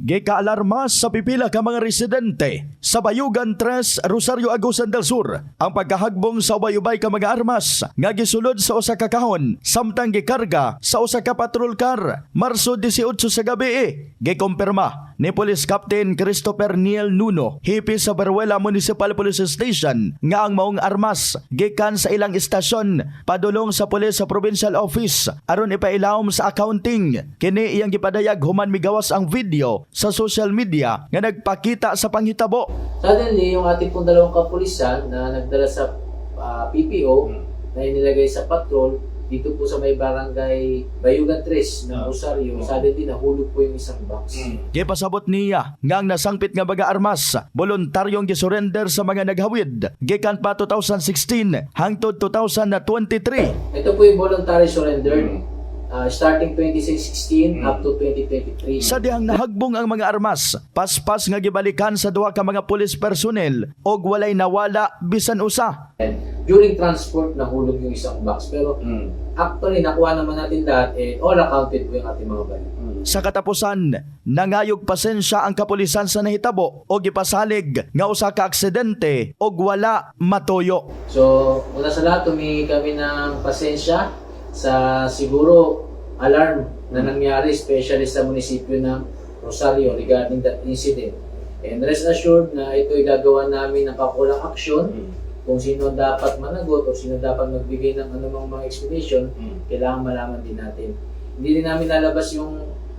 Gikaalarma sa pipila ka mga residente sa Bayugan 3, Rosario Agusan del Sur. Ang pagkahagbong sa ubay-ubay ka mga armas nga gisulod sa usa ka kahon samtang gikarga sa usa ka patrol car. Marso 18 sa gabi eh. Gikumpirma ni Police Captain Christopher Neil Nuno hipi sa Baruela Municipal Police Station nga ang maong armas gikan sa ilang istasyon padulong sa pulis sa Provincial Office aron ipailawom sa accounting. Kini iyang gipadayag human migawas ang video sa social media nga nagpakita sa panghitabo. Suddenly, yung ating pong dalawang kapulisan na nagdala sa ah, PPO na inilagay sa patrol dito po sa may barangay Bayugan 3 ng Rosario, suddenly nahulog po yung isang box. Gipasabot niya nga ang nasangpit nga baga armas voluntaryong gisurrender sa mga naghawid. Gikan pa 2016 hangtod 2023 Ito po yung voluntary surrender ah, starting 2016 up to 2023. Sa dihang nahagbong ang mga armas, paspas nga gibalikan sa duha ka mga pulis personnel og walay nawala bisan usa. And during transport, nahulog yung isang box. Pero actually, nakuha naman natin lahat and all accounted po yung ating mga balik. Sa katapusan, nangayog pasensya ang kapulisan sa nahitabo o gipasalig nga usa ka aksidente og wala matoyo. So, una sa lahat, humingi kami ng pasensya sa siguro alarm na nangyari, especially sa munisipyo ng Rosario regarding that incident. And rest assured na ito ay gagawa namin ng kakulang aksyon kung sino dapat managot o sino dapat magbigay ng anumang mga explanation, kailangan malaman din natin. Hindi din namin lalabas yung, yung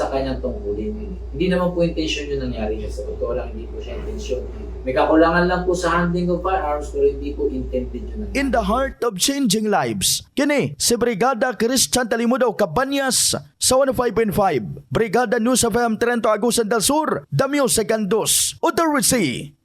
sa kanyang tungkulin. Hindi naman po intention yung nangyari niya. Sa totoo lang, hindi po siya intention. May kakulangan lang po sa handling of firearms pero hindi po intended yun. In the heart of changing lives, kini si Brigada Christian Talimudaw Cabanyas sa 105.5, Brigada News FM Trento Agusan del Sur, The Music and Dos, Authority.